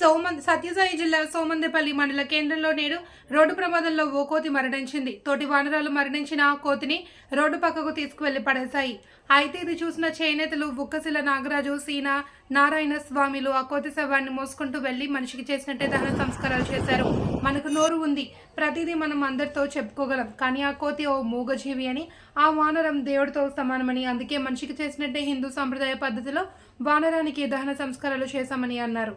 సోమన్ సత్యసాయి జిల్లా సోమందేపల్లి మండల కేంద్రంలో నేడు రోడ్డు ప్రమాదంలో ఓ కోతి మరణించింది. తోటి వానరాలు మరణించిన ఆ కోతిని రోడ్డు పక్కకు తీసుకువెళ్ళి పడేశాయి. అయితే ఇది చూసిన చేనేతలు బుక్కశిల నాగరాజు సీన నారాయణ స్వామిలు ఆ కోతి శవాన్ని మోసుకుంటూ వెళ్ళి మనిషికి చేసినట్టే దహన సంస్కారాలు చేశారు. మనకు నోరు ఉంది. ప్రతిదీ మనం అందరితో చెప్పుకోగలం. కానీ ఆ కోతి ఓ మూగజీవి అని ఆ వానరం దేవుడితో సమానమని అందుకే మనిషికి చేసినట్టే హిందూ సాంప్రదాయ పద్ధతిలో వానరానికి దహన సంస్కారాలు చేశామని అన్నారు.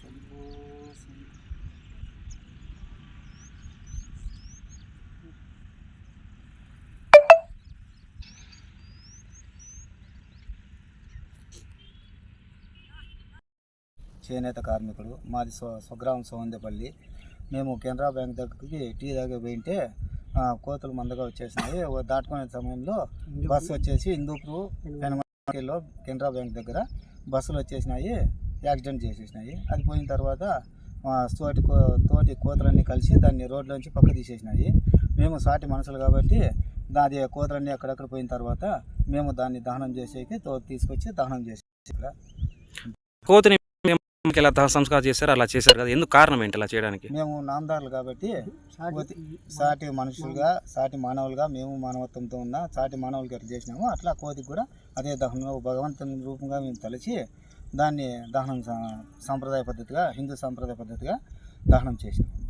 శంభో చేనేత కార్మికుడు మాది స్వ స్వగ్రామం సోమందేపల్లి మేము కెనరా బ్యాంక్ దగ్గరికి టీ దగ్గర పోయింటే కోతులు మందగా వచ్చేసినాయి. దాటుకునే సమయంలో బస్సు వచ్చేసి హిందూపూర్ పెనమలో కెనరా బ్యాంక్ దగ్గర బస్సులు వచ్చేసినాయి. యాక్సిడెంట్ చేసేసినాయి. అది పోయిన తర్వాత తోటి కో- తోటి కోతలన్నీ కలిసి దాన్ని రోడ్లోంచి పక్క తీసేసినాయి. మేము సాటి మనుషులు కాబట్టి దాని కోతలన్నీ అక్కడక్కడ పోయిన తర్వాత మేము దాన్ని దహనం చేసేకి తో తీసుకొచ్చి దహనం చేసి ఇక్కడ కోతిని మేము ఇలా దహన సంస్కారం చేశారు? అలా చేశారు కదా. ఎందుకు కారణం ఏంటి అలా చేయడానికి? మేము నామదారులు కాబట్టి కోతి సాటి మనుషులుగా సాటి మానవులుగా మేము మానవత్వంతో ఉన్న సాటి మానవులకి ఎట్లా చేసినామో. అట్లా కోతికి కూడా అదే దహనం భగవంతుని రూపంగా మేము తలచి దాన్ని దహనం సా- సాంప్రదాయ పద్ధతిగా హిందూ సాంప్రదాయ పద్ధతిగా దహనం చేసినాం.